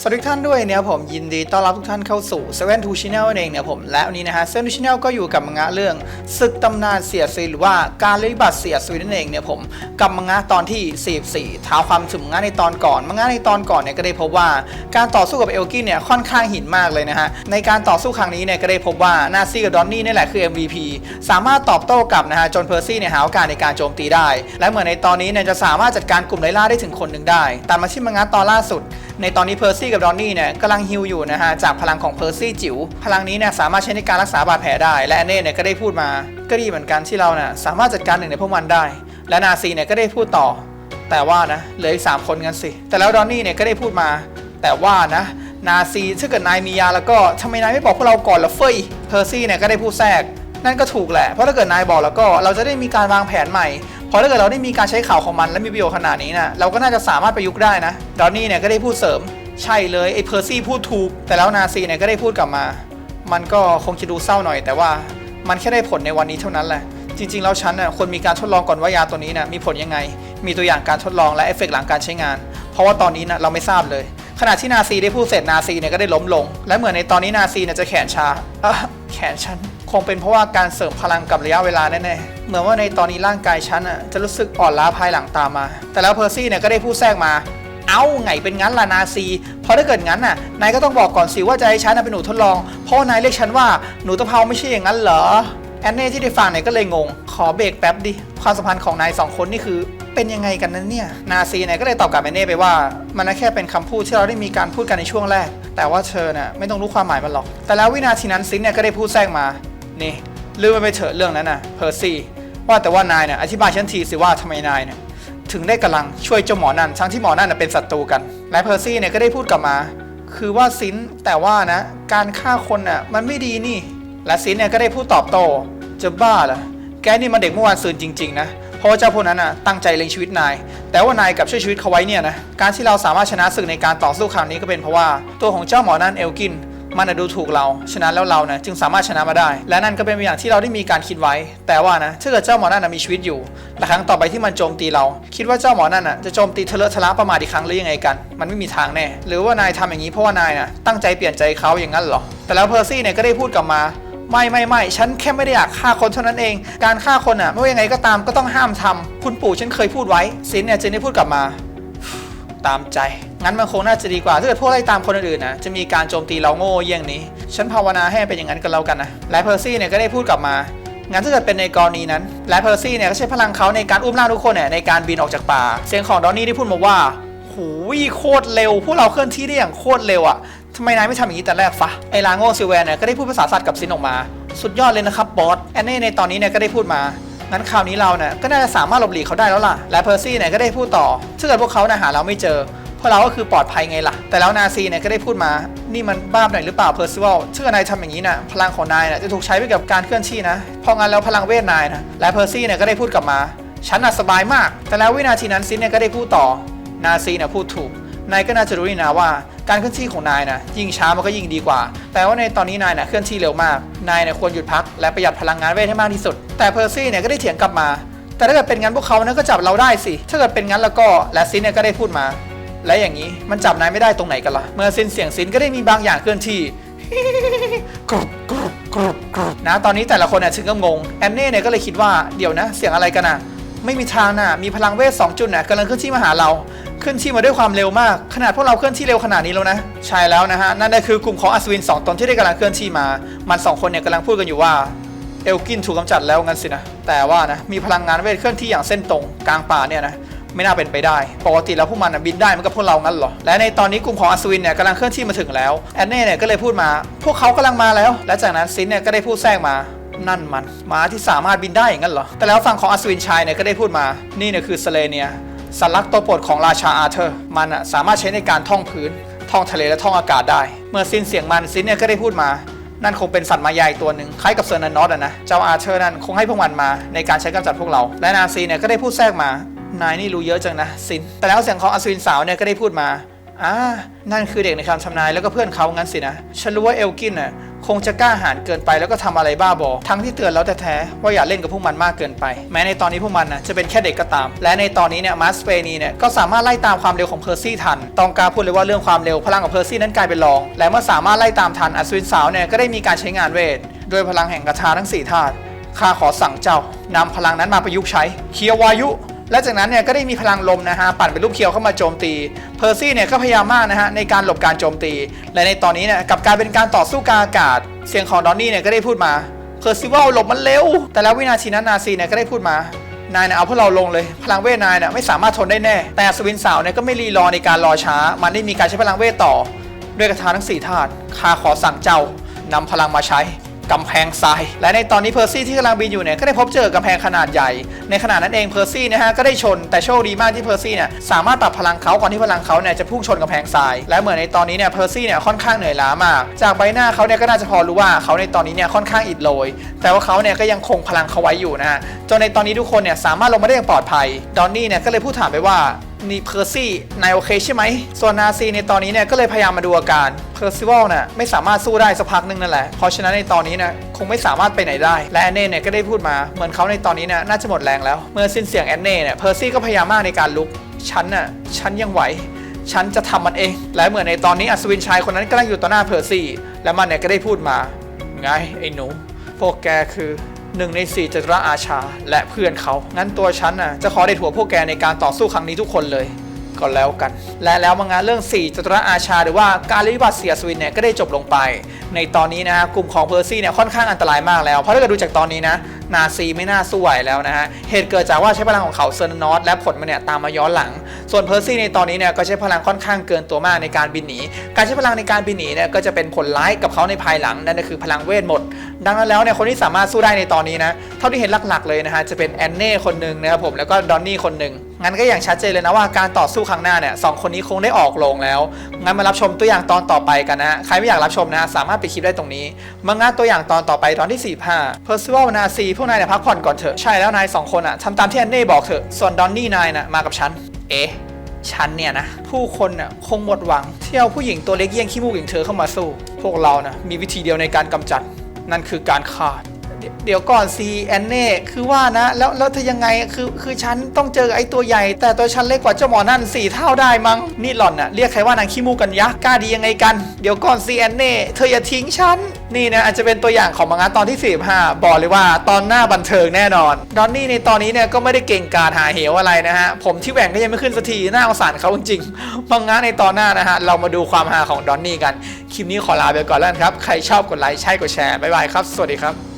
สวัสดีทุกท่านด้วยเนี่ยผมยินดีต้อนรับทุกท่านเข้าสู่ Seven Two Channel นั่นเองเนี่ยผมและวันนี้นะฮะ Seven Two Channel ก็อยู่กับมังงะเรื่องศึกตำนานเสียซีหรือว่าการเลี้ยบัตรเสียซีนั่นเองเนี่ยผมกับมังงะตอนที่ 44ท้าความถึงมังงะในตอนก่อนมังงะในตอนก่อนเนี่ยก็ได้พบว่าการต่อสู้กับเอลกินเนี่ยค่อนข้างหินมากเลยนะฮะในการต่อสู้ครั้งนี้เนี่ยก็ได้พบว่านาซี่กับดอนนี่นี่แหละคือ MVP สามารถตอบโต้กับนะฮะจนเพอร์ซี่เนี่ยหาโอกาสในการโจมตีได้ และเหมือนในตอนนี้เนี่ยจะสามารถจัดการกลุ่มไลล่าได้ถึงคนหนึ่งได้แต่มาที่มังงะตอนล่าสุด ในตอนนี้เพอร์ซี่กับดอนนี่เนี่ยกำลังฮิลอยู่นะฮะจากพลังของเพอร์ซี่จิ๋วพลังนี้เนี่ยสามารถใช้ในการรักษาบาดแผลได้ และแอเน่เนี่ยก็ได้พูดมาก็ดีเหมือนกันที่เราเนี่ยสามารถจัดการหนึ่งในพวกมันได้ และนาซีเนี่ยก็ได้พูดต่อ แต่ว่านะเหลืออีกสามคนกันสิ แต่แล้วดอนนี่เนี่ยก็ได้พูดมา แต่ว่านะนาซีถ้าเกิดนายมียาแล้วก็ทำไมนายไม่บอกพวกเราก่อนล่ะเฟยเพอร์ซี่เนี่ยก็ได้พูดแทรกนั่นก็ถูกแหละ เพราะถ้าเกิดนายบอกแล้วก็เราจะได้มีการวางแผนใหม่ พราะถ้าเกิดเราได้มีการใช้ข่าวของมันและมีประโยชน์ขนาดนี้นะเราก็น่าจะสามารถประยุกต์ได้นะดอนนี่เนี่ยก็ได้พูดเสริมใช่เลยไอ้เพอร์ซี่พูดถูก แต่แล้วนาซีเนี่ยก็ได้พูดกลับมา มันก็คงจะดูเศร้าหน่อย แต่ว่ามันแค่ได้ผลในวันนี้เท่านั้นแหละจริงๆแล้วฉันน่ะควรมีการทดลองก่อนว่ายาตัวนี้นะมีผลยังไง มีตัวอย่างการทดลองและเอฟเฟกต์หลังการใช้งาน เพราะว่าตอนนี้นะเราไม่ทราบเลย ขณะที่นาซีได้พูดเสร็จนาซีเนี่ยก็ได้ล้มลง และเหมือนในตอนนี้นาซีเนี่ยจะแขนชาแขนฉัน คงเป็นเพราะว่าการเสริมพลังกับระยะเวลาแน่ๆ เหมือนว่าในตอนนี้ร่างกายฉันอะจะรู้สึกอ่อนล้าภายหลังตามมา แต่แล้วเพอร์ซี่เนี่ยก็ได้พูดแทรกมา เอ้าไงเป็นงั้นล่ะนาซีเพราะถ้าเกิดงั้นน่ะนายก็ต้องบอกก่อนสิว่าจะให้ฉันน่ะเป็นหนูทดลอง เพราะว่านายเรียกฉันว่าหนูตะเภาไม่ใช่อย่างนั้นเหรอแอนเน่ที่ได้ฟังเนี่ยก็เลยงง ขอเบรกแป๊บดิ ความสัมพันธ์ของนายสองคนนี่คือเป็นยังไงกันนั้นเนี่ย นาซีเนี่ยก็เลยตอบกลับแอนเน่ไปว่า มันแค่เป็นคำพูดที่เราได้มีการพูดกันในช่วงแรก แต่ว่าเธอน่ะไม่ต้องรู้ความหมายมันหรอก แต่แล้ววินาทีนั้นซินเนี่ยก็ได้พูดแทรกมา นี่ลืมไปไปเถอะเรื่องนั้นนะเพอร์ซี่ว่าแต่ว่านายเนี่ยอธิบายฉันทีสิว่าทำไมนายเนี่ยถึงได้กำลังช่วยเจ้าหมอนั่นทั้งที่หมอนั่นเป็นศัตรูกันและเพอร์ซี่เนี่ยก็ได้พูดกลับมา คือว่าซินแต่ว่านะการฆ่าคนน่ะมันไม่ดีนี่ และซินเนี่ยก็ได้พูดตอบโต้จะบ้าเหรอแกนี่มันเด็กเมื่อวานซืนจริงๆนะเพราะว่าเจ้าพวกนั้นน่ะตั้งใจเล็งชีวิตนาย แต่ว่านายกับช่วยชีวิตเขาไว้เนี่ยนะการที่เราสามารถชนะศึกในการต่อสู้ครั้งนี้ก็เป็นเพราะว่าตัวของเจ้าหมอนั่นเอลกิน มันนะดูถูกเรา ฉะนั้นแล้วเรานะจึงสามารถชนะมาได้ และนั่นก็เป็นอย่างที่เราได้มีการคิดไว้ แต่ว่านะถ้าเกิดเจ้าหมอนั่นนะมีชีวิตอยู่และครั้งต่อไปที่มันโจมตีเรา คิดว่าเจ้าหมอนั่นน่ะจะโจมตีเทเลทะละประมาทอีกครั้งหรือยังไงกัน มันไม่มีทางแน่ หรือว่านายทำอย่างนี้เพราะว่านายน่ะตั้งใจเปลี่ยนใจเขาอย่างนั้นเหรอ แต่แล้วเพอร์ซี่เนี่ยก็ได้พูดกลับมาไม่ไม่ไม่ฉันแค่ไม่ได้อยากฆ่าคนเท่านั้นเอง การฆ่าคนอะไม่ว่ายังไงก็ตามก็ต้องห้ามทำคุณปู่ฉันเคยพูดไว้ซินเนี่ยจึงได้พูดกลับมา ตามใจ งั้นมันคงน่าจะดีกว่า ถ้าเกิดพวกไล่ตามคนอื่นๆนะ จะมีการโจมตีเราโง่เยี่ยงนี้ ฉันภาวนาให้เป็นอย่างนั้นกันแล้วกันนะ และเพอร์ซี่เนี่ยก็ได้พูดกลับมา งั้นถ้าเกิดเป็นในกรณีนั้น และเพอร์ซี่เนี่ยก็ใช้พลังเขาในการอุ้มล่าทุกคนเนี่ยในการบินออกจากป่า เสียงของดอนนี่ได้พูดมาว่าหูยโคตรเร็ว พวกเราเคลื่อนที่ได้อย่างโคตรเร็วอะทำไมนายไม่ทำอย่างนี้แต่แรกฟะ ไอลาโง่ซิลแวนเนี่ยก็ได้พูดภาษาสัตว์กับซินออกมา สุดยอดเลยนะครับบอส แอนเน่ในตอนนี้เนี่ยก็ได้พูดมา งั้นคราวนี้เราเนี่ยก็น่าจะสามารถหลบหลีกเขาได้แล้วล่ะ และเพอร์ซี่เนี่ยก็ได้พูดต่อถ้าเกิดพวกเขานะหาเราไม่เจอพวกเราก็คือปลอดภัยไงล่ะ แต่แล้วนาซีเนี่ยก็ได้พูดมา นี่มันบ้าไปหน่อยหรือเปล่าเพอร์ซิวัลถ้าเกิดนายทำอย่างนี้นะพลังของนายนะจะถูกใช้ไปกับการเคลื่อนที่นะ เพราะงั้นแล้วพลังเวทนายนะ และเพอร์ซี่เนี่ยก็ได้พูดกลับมา ฉันน่ะสบายมาก แต่แล้ววินาทีนั้นซินเนี่ยก็ได้พูดต่อ นาซีเนี่ยพูดถูก นายก็น่าจะรู้นี่นะว่า การเคลื่อนที่ของนายนะยิ่งช้ามันก็ยิ่งดีกว่า แต่ว่าในตอนนี้นายนะเคลื่อนที่เร็วมาก นายเนี่ยควรหยุดพักและประหยัดพลังงานเวทให้มากที่สุด แต่เพอร์ซี่เนี่ยก็ได้เถียงกลับมา แต่ถ้าเกิดเป็นงั้นพวกเขานั้นก็จับเราได้สิ ถ้าเกิดเป็นงั้นแล้วก็และซินเนี่ยก็ได้พูดมา และอย่างนี้มันจับนายไม่ได้ตรงไหนกันล่ะ เมื่อซินเสียงซินก็ได้มีบางอย่างเคลื่อนที่กรุบกรุบกรุบกรุบนะตอนนี้แต่ละคนเนี่ยถึงก็งงแอนเน่เนี่ยก็เลยคิดว่าเดี๋ยวนะ เสียงอะไรกันน่ะไม่มีทางน่ะ มีพลังเวทสองจุดน่ะกำลังเคลื่อนที่มาหาเรา เคลื่อนที่มาด้วยความเร็วมาก ขนาดพวกเราเคลื่อนที่เร็วขนาดนี้แล้วนะ ใช่แล้วนะฮะ นั่นก็คือกลุ่มของอัศวินสองตนที่ได้กำลังเคลื่อนที่มา มันสองคนเนี่ยกำลังพูดกันอยู่ว่า เอลกินถูกกำจัดแล้วงั้นสินะ แต่ว่านะ มีพลังงานเวทเคลื่อนที่อย่างเส้นตรงกลางป่าเนี่ยนะ ไม่น่าเป็นไปได้ ปกติแล้วพวกมันนะบินได้มันกับพวกเรางั้นเหรอ และในตอนนี้กลุ่มของอัศวินเนี่ยกำลังเคลื่อนที่มาถึงแล้ว แอนเน่เนี่ยก็เลยพูดมา พวกเขากำลังมาแล้ว และจากนั้นซินเนี่ยก็ได้พูดแทรกมานั่นมันม้าที่สามารถบินได้อย่างนั้นเหรอ แต่แล้วฝั่งของอัศวินชายเนี่ยก็ได้พูดมา นี่เนี่ยคือสเลเนีย สัตว์ลักษณ์ตัวโปรดของราชาอาเธอร์ มันอะสามารถใช้ในการท่องพื้น ท่องทะเลและท่องอากาศได้ เมื่อซินเสียงมันซินเนี่ยก็ได้พูดมา นั่นคงเป็นสัตว์มายาอีกตัวหนึ่งคล้ายกับเซอร์นันนอตอะนะ เจ้าอาเธอร์นั่นคงให้พวกมันมาในการใช้กำจัดพวกเรา และนาซีเนี่ยก็ได้พูดแทรกมานายนี่รู้เยอะจังนะซิน แต่แล้วเสียงของอัศวินสาวเนี่ยก็ได้พูดมาอ่านั่นคือเด็กในคำทำนายแล้วก็เพื่อนเขางั้นสินะ ฉันรู้ว่าเอลกินน่ะ คงจะกล้าหาญเกินไปแล้วก็ทำอะไรบ้าบอ ทั้งที่เตือนแล้วแต่แท้ๆว่าอย่าเล่นกับพวกมันมากเกินไป แม้ในตอนนี้พวกมันนะจะเป็นแค่เด็กก็ตาม และในตอนนี้เนี่ยมาสเปนีเนี่ยก็สามารถไล่ตามความเร็วของเพอร์ซี่ทัน ตองกาพูดเลยว่าเรื่องความเร็วพลังของเพอร์ซี่นั้นกลายเป็นรอง และเมื่อสามารถไล่ตามทันอัศวินสาวเนี่ยก็ได้มีการใช้งานเวทด้วยพลังแห่งกระทาทั้งสี่ธาตุข้าขอสั่งเจ้านำพลังนั้นมาประยุกต์ใช้เคียววายุและจากนั้นเนี่ยก็ได้มีพลังลมนะฮะปั่นเป็นรูปเคียวเข้ามาโจมตี เพอร์ซี่เนี่ยก็พยายามมากนะฮะในการหลบการโจมตี และในตอนนี้เนี่ยกับกายเป็นการต่อสู้กลางอากาศ เสียงของดอนนี่เนี่ยก็ได้พูดมาเพอร์ซิวัลหลบมันเร็ว แต่แล้ววินาทีนั้นนาซีเนี่ยก็ได้พูดมานายเนี่ยเอาพวกเราลงเลย พลังเวทนายเนี่ยไม่สามารถทนได้แน่ แต่อัศวินสาวเนี่ยก็ไม่รีรอในการรอช้า มันได้มีการใช้พลังเวทต่อ ด้วยกระทาทั้งสี่ธาตุข้าขอสั่งเจ้านำพลังมาใช้ กำแพงทรายและในตอนนี้เพอร์ซี่ที่กำลังบินอยู่เนี่ยก็ได้พบเจอกำแพงขนาดใหญ่ ในขณะนั้นเองเพอร์ซี่นะฮะก็ได้ชนแต่โชคดีมากที่เพอร์ซี่เนี่ยสามารถปรับพลังเขาก่อนที่พลังเขาเนี่ยจะพุ่งชนกำแพงทราย และเหมือนในตอนนี้เนี่ยเพอร์ซี่เนี่ยค่อนข้างเหนื่อยล้ามาก จากใบหน้าเขาเนี่ยก็น่าจะพอรู้ว่าเขาในตอนนี้เนี่ยค่อนข้างอิดโรยแต่ว่าเขาเนี่ยก็ยังคงพลังเขาไว้อยู่นะฮะจนในตอนนี้ทุกคนเนี่ยสามารถลงมาได้อย่างปลอดภัยดอนนี่เนี่ยก็เลยพูดถามไปว่า นี่เพอร์ซี่นายโอเคใช่ไหมส่วนนาซีในตอนนี้เนี่ยก็เลยพยายามมาดูอาการเพอร์ซิวัลน่ะไม่สามารถสู้ได้สักพักหนึงนั่นแหละ เพราะฉะนั้นในตอนนี้เนี่ยคงไม่สามารถไปไหนได้ และแอนเน่เนี่ยก็ได้พูดมาเหมือนเขาในตอนนี้เนี่ยน่าจะหมดแรงแล้ว เมื่อสิ้นเสียงแอนเน่เนี่ยเพอร์ซี่ก็พยายามมากในการลุกฉันน่ะฉันยังไหวฉันจะทำมันเอง และเหมือนในตอนนี้อัศวินชายคนนั้นกำลังอยู่ต่อหน้าเพอร์ซี่ และมันเนี่ยก็ได้พูดมา ไงไอ้หนูพวกแกคือ หนึ่งในสี่จตุรอาชา และเพื่อนเขางั้นตัวฉันน่ะจะขอได้ถัวพวกแกในการต่อสู้ครั้งนี้ทุกคนเลยก็แล้วกัน และแล้วมังงะเรื่อง 4จตุรอาชา หรือว่าการลิบัตเสียสวินเนี่ยก็ได้จบลงไป ในตอนนี้นะฮะกลุ่มของเพอร์ซี่เนี่ยค่อนข้างอันตรายมากแล้ว เพราะถ้าเกิดดูจากตอนนี้นะ นาซีไม่น่าสู้ไหวแล้วนะฮะ เหตุเกิดจากว่าใช้พลังของเขาเซอร์นอตและผลมันเนี่ยตามมาย้อนหลัง ส่วนเพอร์ซี่ในตอนนี้เนี่ยก็ใช้พลังค่อนข้างเกินตัวมากในการบินหนี การใช้พลังในการบินหนีเนี่ยก็จะเป็นผลร้ายกับเขาในภายหลังนั่นก็คือพลังเวทหมด ดังนั้นแล้วเนี่ยคนที่สามารถสู้ได้ในตอนนี้นะ เท่าที่เห็นหลักๆเลยนะฮะจะเป็นแอนเน่คนหนึ่งนะครับผมแล้วก็ดอนนี่คนหนึ่งงั้นก็อย่างชัดเจนเลยนะว่าการต่อสู้ครั้งหน้าเนี่ยสองคนนี้คงได้ออกโรงแล้ว งั้นมารับชมตัวอย่างตอนต่อไปกันนะฮะใครไม่อยากรับชมนะสามารถไปคลิปได้ตรงนี้มังงะตัวอย่างตอนต่อไปตอนที่45 Percival นาซีพวกนายเนี่ยพักผ่อนก่อนเถอะใช่แล้วนายสองคนอะทำตามที่แอนเน่บอกเถอะส่วนดอนนี่นายน่ะมากับฉันเอ๊ะฉันเนี่ยนะผู้คนน่ะคงหมดหวังเที่เอาผู้หญิงตัวเล็กเยี่ยงขี้มูกอย่างเธอเข้ามาสู้ พวกเรานะมีวิธีเดียวในการกำจัด นั่นคือการขาด เดี๋ยวก่อนซีแอนเน่คือว่านะ แล้วแล้วเธอยังไงคือคือฉันต้องเจอไอ้ตัวใหญ่ แต่ตัวฉันเล็กกว่าเจ้าหมอนั่นสี่เท่าได้มั้งนี่หล่อนน่ะเรียกใครว่านางขี้มูกกันยะกล้าดียังไงกัน เดี๋ยวก่อนซีแอนเน่เธออย่าทิ้งฉัน นี่นะอาจจะเป็นตัวอย่างของมังงะตอนที่ 45 บอกเลยว่าตอนหน้าบันเทิงแน่นอน ดอนนี่ในตอนนี้เนี่ยก็ไม่ได้เก่งการหาเหวอะไรนะฮะ ผมที่แหว่งก็ยังไม่ขึ้นสักทีหน้าสงสารเขาจริงๆมังงะในตอนหน้านะฮะ เรามาดูความหาของดอนนี่กัน คลิปนี้ขอลาไปก่อนแล้วครับ ใครชอบกดไลค์ใช่กดแชร์บ๊ายบายครับ สวัสดีครับ